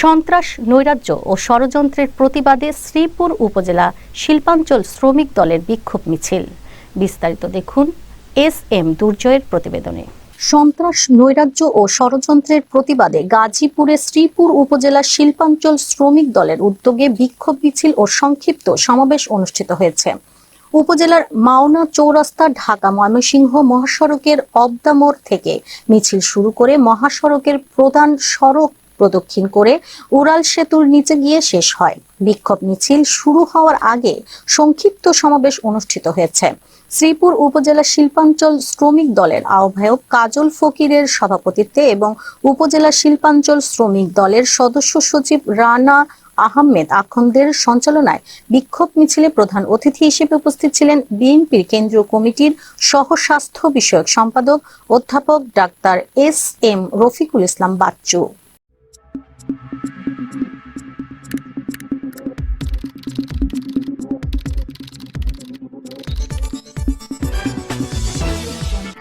সন্ত্রাস, নৈরাজ্য ও ষড়যন্ত্রের প্রতিবাদে শ্রীপুর উপজেলা শিল্পাঞ্চল শ্রমিক দলের বিক্ষোভ মিছিল। বিস্তারিত দেখুন এস এম দুর্জয়ের প্রতিবেদনে। সন্ত্রাস, নৈরাজ্য ও ষড়যন্ত্রের প্রতিবাদে গাজীপুরে শ্রীপুর উপজেলা শিল্পাঞ্চল শ্রমিক দলের উদ্যোগে বিক্ষোভ মিছিল ও সংক্ষিপ্ত সমাবেশ অনুষ্ঠিত হয়েছে। উপজেলার মাওনা চৌরাস্তা, ঢাকা ময়মনসিংহ মহাসড়কের অবদামোর থেকে মিছিল শুরু করে মহাসড়কের প্রধান সড়ক প্রদক্ষিণ করে উড়াল সেতুর নিচে গিয়ে শেষ হয়। বিক্ষোভ মিছিল শুরু হওয়ার আগে সংক্ষিপ্ত সমাবেশ অনুষ্ঠিত হয়েছে। শ্রীপুর উপজেলা শিল্পাঞ্চল শ্রমিক দলের আহ্বায়ক কাজল ফকিরের সভাপতিত্বে এবং উপজেলা শিল্পাঞ্চল শ্রমিক দলের সদস্য সচিব রানা আহমেদ আখন্দের সঞ্চালনায় বিক্ষোভ মিছিলে প্রধান অতিথি হিসেবে উপস্থিত ছিলেন বিএনপির কেন্দ্রীয় কমিটির সহ স্বাস্থ্য বিষয়ক সম্পাদক অধ্যাপক doctor S M Rafiqul Islam Bachchu.